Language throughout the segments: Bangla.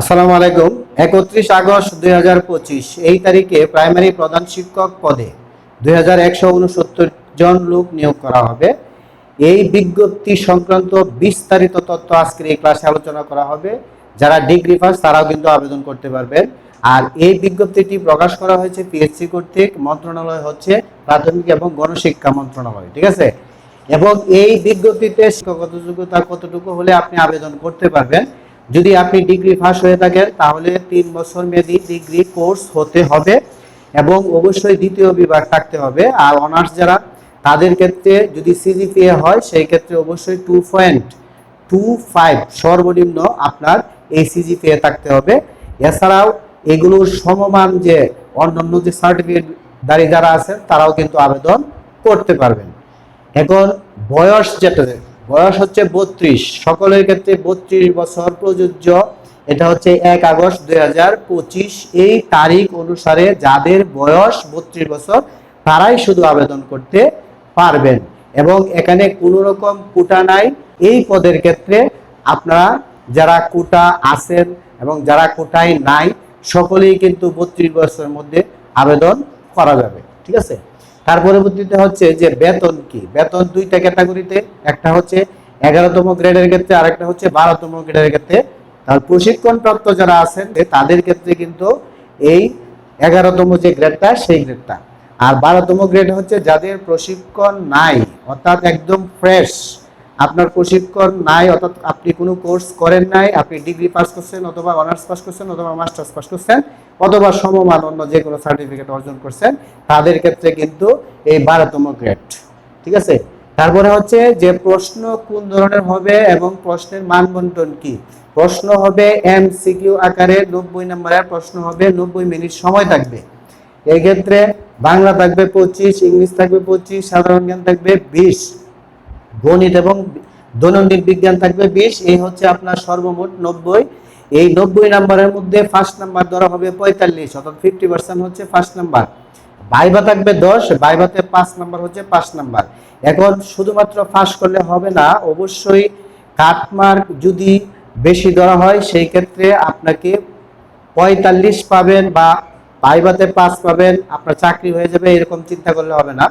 আসসালামু আলাইকুম। একত্রিশ আগস্ট দুই হাজার পঁচিশ, এই তারিখে প্রাইমারি প্রধান শিক্ষক পদে দুই হাজার একশো উনসত্তর জন লোক নিয়োগ করা হবে। এই বিজ্ঞপ্তি সংক্রান্ত বিস্তারিত তথ্য আজকের এই ক্লাসে আলোচনা করা হবে। যারা ডিগ্রি পাস, তারাও কিন্তু আবেদন করতে পারবেন। আর এই বিজ্ঞপ্তিটি প্রকাশ করা হয়েছে পিএসসি কর্তৃক। মন্ত্রণালয় হচ্ছে প্রাথমিক এবং গণশিক্ষা মন্ত্রণালয়, ঠিক আছে? এবং এই বিজ্ঞপ্তিতে শিক্ষাগত যোগ্যতা কতটুকু হলে আপনি আবেদন করতে পারবেন যদি আপনি ডিগ্রি পাস হয়ে থাকেন, তাহলে তিন বছর মেয়াদি ডিগ্রি কোর্স হতে হবে এবং অবশ্যই দ্বিতীয় বিভাগ থাকতে হবে। আর অনার্স যারা, তাদের ক্ষেত্রে যদি সিজিপিএ হয়, সেই ক্ষেত্রে অবশ্যই টু পয়েন্ট টু ফাইভ সর্বনিম্ন আপনার এই সিজিপিএ থাকতে হবে। এছাড়াও এগুলোর সমমান যে অন্যান্য যে সার্টিফিকেট দাঁড়ি যারা আছেন, তারাও কিন্তু আবেদন করতে পারবেন। এখন বয়স যেটা বয়স হচ্ছে বত্রিশ। সকলের ক্ষেত্রে বত্রিশ বছর প্রযোজ্য। এটা হচ্ছে এক আগস্ট দু হাজার পঁচিশ। এই তারিখ অনুসারে যাদের বয়স বত্রিশ বছর, তারাই শুধু আবেদন করতে পারবেন। এবং এখানে কোনো রকম কোটা নাই। এই পদের ক্ষেত্রে আপনারা যারা কোটা আছেন এবং যারা কোটায় নাই, সকলেই কিন্তু বত্রিশ বছরের মধ্যে আবেদন করা যাবে। ঠিক আছে? তার পরবর্তীতে হচ্ছে যে বেতন কি? বেতন দুইটা ক্যাটাগরিতে, একটা হচ্ছে এগারোতম গ্রেডের ক্ষেত্রে, আরেকটা হচ্ছে বারোতম গ্রেডের ক্ষেত্রে। তার প্রশিক্ষণপ্রাপ্ত যারা আছেন তাদের ক্ষেত্রে কিন্তু এই এগারোতম যে গ্রেডটা, সেই গ্রেডটা। আর বারোতম গ্রেড হচ্ছে যাদের প্রশিক্ষণ নাই, অর্থাৎ একদম ফ্রেশ। আপনার প্রশিক্ষণ নাই, অর্থাৎ আপনি কোনো কোর্স করেন নাই, আপনি ডিগ্রি পাস করছেন অথবা অনার্স পাস করছেন অথবা মাস্টার্স পাস করছেন অথবা সমমান অন্য যে কোনো সার্টিফিকেট অর্জন করছেন, তাদের ক্ষেত্রে কিন্তু এই বারোতম গ্রেড ঠিক আছে? তারপরে হচ্ছে যে প্রশ্ন কোন ধরনের হবে এবং প্রশ্নের মানবন্টন কি? প্রশ্ন হবে এম সিকিউ আকারে নব্বই নম্বরের প্রশ্ন হবে, নব্বই মিনিট সময় থাকবে। এই ক্ষেত্রে বাংলা থাকবে পঁচিশ, ইংলিশ থাকবে পঁচিশ, সাধারণ জ্ঞান থাকবে বিশ, গণিত এবং দৈনন্দিন বিজ্ঞান থাকবে বিশ, এই হচ্ছে আপনার সর্বমোট নব্বই এই নব্বই নাম্বারের মধ্যে ফার্স্ট নাম্বার ধরা হবে পঁয়তাল্লিশ, অর্থাৎ ফিফটি পার্সেন্ট হচ্ছে ফার্স্ট নাম্বার বাইবা থাকবে দশ, বাইবাতে পাঁচ নাম্বার হচ্ছে পাঁচ নাম্বার এখন শুধুমাত্র ফাঁস করলে হবে না, অবশ্যই কাটমার্ক যদি বেশি ধরা হয়, সেই ক্ষেত্রে আপনাকে পঁয়তাল্লিশ পাবেন বা বাইবাতে পাস পাবেন, আপনার চাকরি হয়ে যাবে, এরকম চিন্তা করলে হবে না।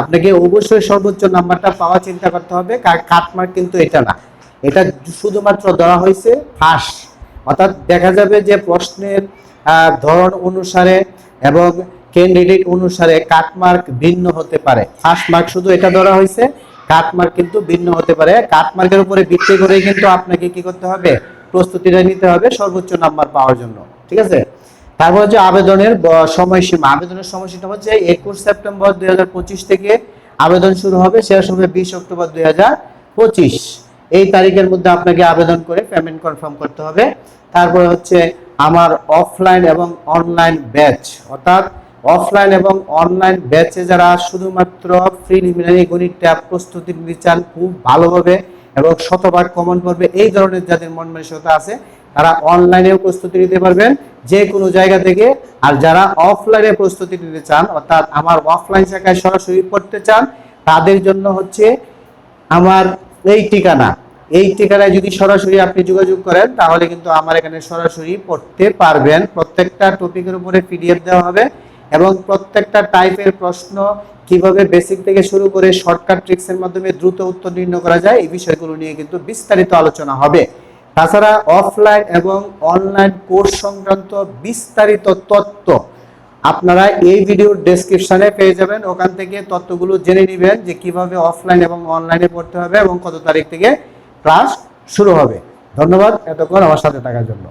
আপনাকে অবশ্যই সর্বোচ্চ নাম্বারটা পাওয়া চিন্তা করতে হবে কাটমার্ক কিন্তু এটা না। এটা শুধুমাত্র ধরা হয়েছে ফাঁস। অর্থাৎ দেখা যাবে যে প্রশ্নের ধরন অনুসারে এবং ক্যান্ডিডেট অনুসারে কাটমার্ক ভিন্ন হতে পারে। ফার্স্ট মার্ক শুধু এটা ধরা হয়েছে কাটমার্ক কিন্তু ভিন্ন হতে পারে। কাটমার্কের উপরে ভিত্তি করে কিন্তু আপনাকে কি করতে হবে? প্রস্তুতিটা নিতে হবে সর্বোচ্চ নাম্বার পাওয়ার জন্য। ঠিক আছে? তারপর হচ্ছে আবেদনের সময়সীমা। আবেদনের সময়সীমা হচ্ছে একুশ সেপ্টেম্বর দুই হাজার পঁচিশ থেকে আবেদন শুরু হবে। শেষ হবে বিশ অক্টোবর দুই হাজার পঁচিশ। এই তারিখের মধ্যে আপনাকে আবেদন করে পেমেন্ট কনফার্ম করতে হবে। তারপরে হচ্ছে আমার অফলাইন এবং অনলাইন ব্যাচ অর্থাৎ অফলাইন এবং অনলাইন ব্যাচে যারা শুধুমাত্র প্রিলিমিনারি ট্যাব প্রস্তুতি নিতে চান, খুব ভালোভাবে এবং শতভাগ কমন করবে, এই ধরনের যাদের মন মানসিকতা আছে, তারা অনলাইনেও প্রস্তুতি নিতে পারবেন যে কোনো জায়গা থেকে। আর যারা অফলাইনে প্রস্তুতি নিতে চান, অর্থাৎ আমার অফলাইন শাখায় সরাসরি পড়তে চান, তাদের জন্য হচ্ছে আমার এই ঠিকানা। এই ঠিকানায় যদি সরাসরি আপনি যোগাযোগ করেন, তাহলে কিন্তু আমার এখানে সরাসরি পড়তে পারবেন। প্রত্যেকটা টপিকের উপরে পিডিএফ দেওয়া হবে এবং প্রত্যেকটা টাইপের প্রশ্ন কীভাবে বেসিক থেকে শুরু করে শর্টকাট ট্রিক্সের মাধ্যমে দ্রুত উত্তর নির্ণয় করা যায়, এই বিষয়গুলো নিয়ে কিন্তু বিস্তারিত আলোচনা হবে। তাছাড়া অফলাইন এবং অনলাইন কোর্স সংক্রান্ত বিস্তারিত তথ্য আপনারা এই ভিডিওর ডেসক্রিপশনে পেয়ে যাবেন। ওখান থেকে তথ্যগুলো জেনে নেবেন যে কীভাবে অফলাইন এবং অনলাইনে পড়তে হবে এবং কত তারিখ থেকে ক্লাস শুরু হবে। ধন্যবাদ এতক্ষণ আমার সাথে থাকার জন্য।